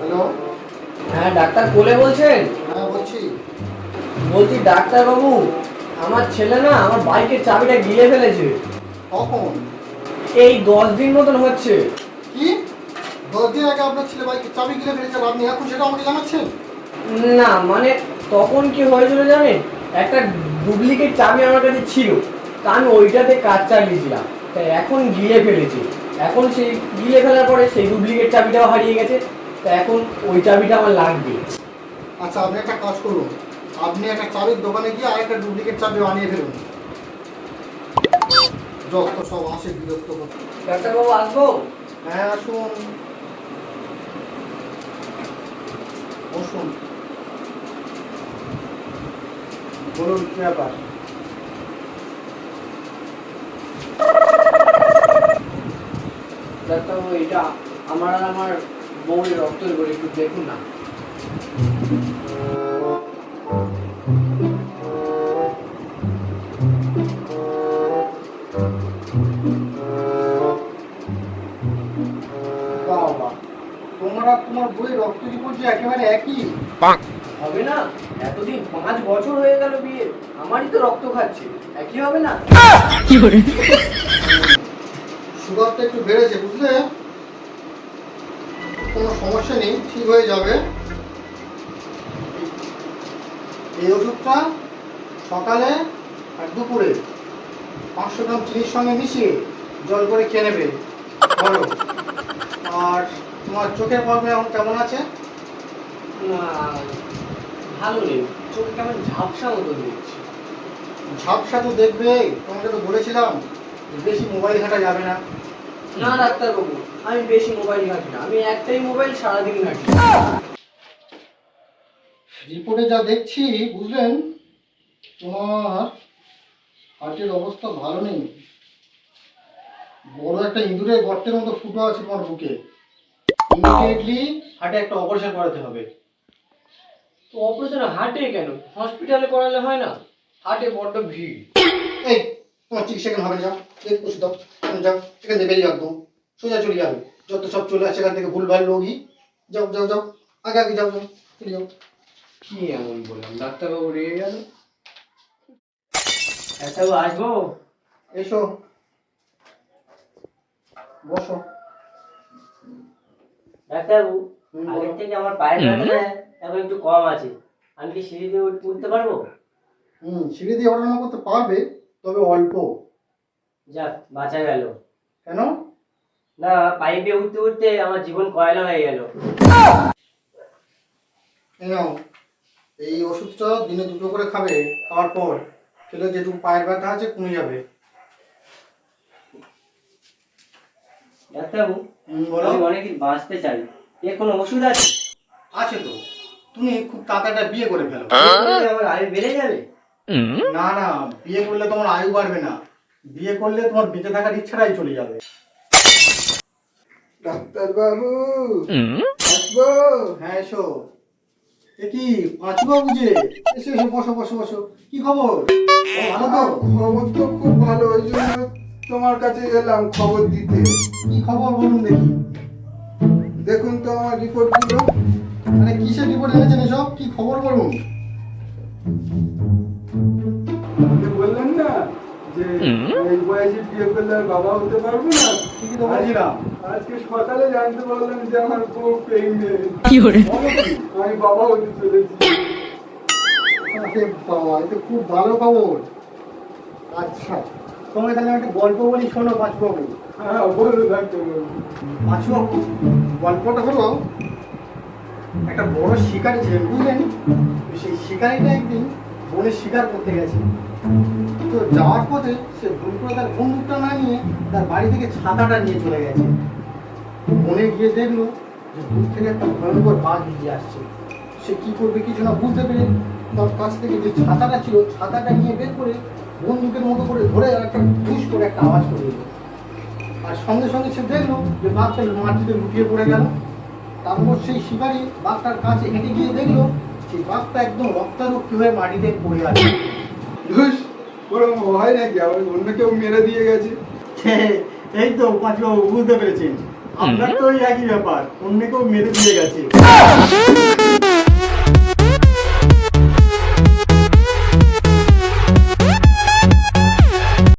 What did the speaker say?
Hello? হ্যাঁ doctor কোলে বলছেন? হ্যাঁ বলছি। বলছি ডাক্তার বাবু আমার ছেলে না আমার বাইকের চাবিটা গিলে ফেলেছে। কখন? এই দশ দিন মতন হচ্ছে। কি? দশ দিন আগে আপনার ছেলে বাইকে চাবি গিলে ফেলেছে আপনি এখন সেটা আমাকে জানাচ্ছেন? না মানে তখন কি হয়েছিল জানেন? একটা ডুপ্লিকেট চাবি আমার কাছে ছিল তা আমি ওইটাতে কাজ চালিয়েছিলাম তাই এখন গিলে ফেলেছি। এখন সেই গিলে ফেলার পরে সেই ডুপ্লিকেট চাবিটাও হারিয়ে গেছে। তা এখন ওই চাবিটা আমার লাগবে। আচ্ছা আপনি একটা কাজ করুন। আপনি একটা চাবির দোকানে গিয়ে আরেকটা ডুপ্লিকেট চাবি বানিয়ে ফেলুন। যত সব আসে বিরক্ত করতে ডাক্তারবাবু আসব? হ্যাঁ আসুন। বসুন। বলুন কি ব্যাপার? ডাক্তারবাবু এটা আমার আর আমার বউয়ের রক্তের করে একটু দেখুন না। বাবা তোমরা তোমার বইয়ের রক্ত রিপোর্ট যে একেবারে একই? হবে না? এতদিন পাঁচ বছর হয়ে গেল বিয়ে আমারই তো রক্ত খাচ্ছে। একই হবে না? সুগারটা একটু বেড়েছে বুঝলে? কোনো সমস্যা নেই ঠিক হয়ে যাবে। এই ওষুধটা সকালে আর দুপুরে পাঁচশো গ্রাম চিনির সঙ্গে মিশিয়ে জল করে খেয়ে নেবে। বলো আর তোমার চোখের প্রবলেম এখন কেমন আছে? ভালো নেই। চোখে কেমন ঝাপসা মতো দেখছি ঝাপসা তো দেখবে তোমাকে তো বলেছিলাম বেশি মোবাইল ঘাঁটা যাবে না। না ডাক্তারবাবু আমি বেশি মোবাইল ঘাঁটি না আমি একটাই মোবাইল সারাদিন ঘাঁটি। রিপোর্টে যা দেখছি বুঝলেন তোমার হার্টের অবস্থা ভালো নেই। বড় একটা ইঁদুরের গর্তের মতো ফুটো আছে তোমার বুকে। ইমিডিয়েটলি হার্টে একটা অপারেশন করাতে হবে। তো অপারেশন হাটে কেন? হসপিটালে করালে হয় না? হাটে বড্ড ভিড়। এই তোমার চিকিৎসা কেন হবে না যাও ওষুধ দাও। যাও। সেখান থেকে বেরিয়ে একদম। সোজা চলে যাবে। যত সব চলে আসে সেখান থেকে ভুলভাল রোগী। যাও যাও যাও। আগে আগে যাও যাও। চলে যাও। কি এমন বললাম? ডাক্তারবাবু রেগে গেল? ডাক্তারবাবু আসব? এসো। বসো। ডাক্তারবাবু আগের থেকে আমার পায়ের ব্যথাটা এখন একটু কম আছে। আমি কি সিঁড়ি দিয়ে উঠতে পারব? হুম সিঁড়ি দিয়ে ওঠানো করতে পারবে। তবে অল্প। যাক বাঁচা গেল। কেন? না পাইপে উঠতে উঠতে আমার জীবন কয়লা হয়ে গেল। এই নাও এই ওষুধটা দিনে দুটো করে খাবে খাওয়ার পর খেলে যেটুকু পায়ের ব্যথা আছে কমে যাবে। ডাক্তারবাবু বলো। অনেকদিন বাঁচতে চাই। এর কোনো ওষুধ আছে? আছে তো। তুমি খুব তাড়াতাড়ি বিয়ে করে ফেলো। আমার আয়ু বেড়ে যাবে? না না বিয়ে করলে তোমার আয়ু বাড়বে না। বিয়ে করলে তোমার বেঁচে থাকার ইচ্ছাটাই চলে যাবে। ডাক্তার বাবু আসব? হ্যাঁ এসো। এ কি পাঁচু বাবু যে? এসো এসো বসো বসো বসো। কি খবর? ভালো তো? খবর তো খুব ভালো ওই জন্য তোমার কাছে এলাম খবর দিতে। কি খবর বলুন দেখি। দেখুন তো আমার রিপোর্টগুলো মানে কিসের রিপোর্ট এনেছেন এসব? কি খবর বলুন? বললেন না যে এই বয়সে বিয়ে করলে আর বাবা হতে পারব না? ঠিকই আজকে সকালে জানতে পারলাম যে আমার বউ প্রেগনেন্ট আমি বাবা হতে চলেছি। বাবা এটা খুব ভালো খবর। আচ্ছা তোমাকে তাহলে একটা গল্প বলি শোনো পাঁচবাবু হ্যাঁ বলো ডাক্তার পাঁচবাবু গল্পটা হলো একটা বড় শিকারি ছিলেন বুঝলেন? সেই শিকারিটা একদিন বনে শিকার করতে গেছে। তো যাওয়ার পথে সে ভুল তার বন্দুকটা না নিয়ে তার বাড়ি থেকে ছাতাটা নিয়ে চলে গেছে। বনে গিয়ে দেখল যে দূর থেকে একটা ভয়ঙ্কর বাঘ এগিয়ে আসছে। সে কি করবে কিছু না বুঝতে পেরে তার কাছ থেকে যে ছাতাটা ছিল, ছাতাটা নিয়ে বের করে বন্দুকের মতো করে ধরে একটা ঠুস করে একটা আওয়াজ করে আর সঙ্গে সঙ্গে সে দেখল যে বাঘটা মাটিতে লুটিয়ে পড়ে গেল। তারপর সেই শিকারি বাঘটার কাছে হেঁটে গিয়ে দেখল সেই বাঘটা একদম রক্তারক্তি হয়ে মাটিতে পড়ে আছে। ধুস ওরকম হয় নাকি? আবার অন্য কেউ মেরে দিয়ে গেছে। এই তো পাঁচবাবু বুঝতে পেরেছেন আপনার তো ওই একই ব্যাপার অন্য কেউ মেরে দিয়ে গেছে।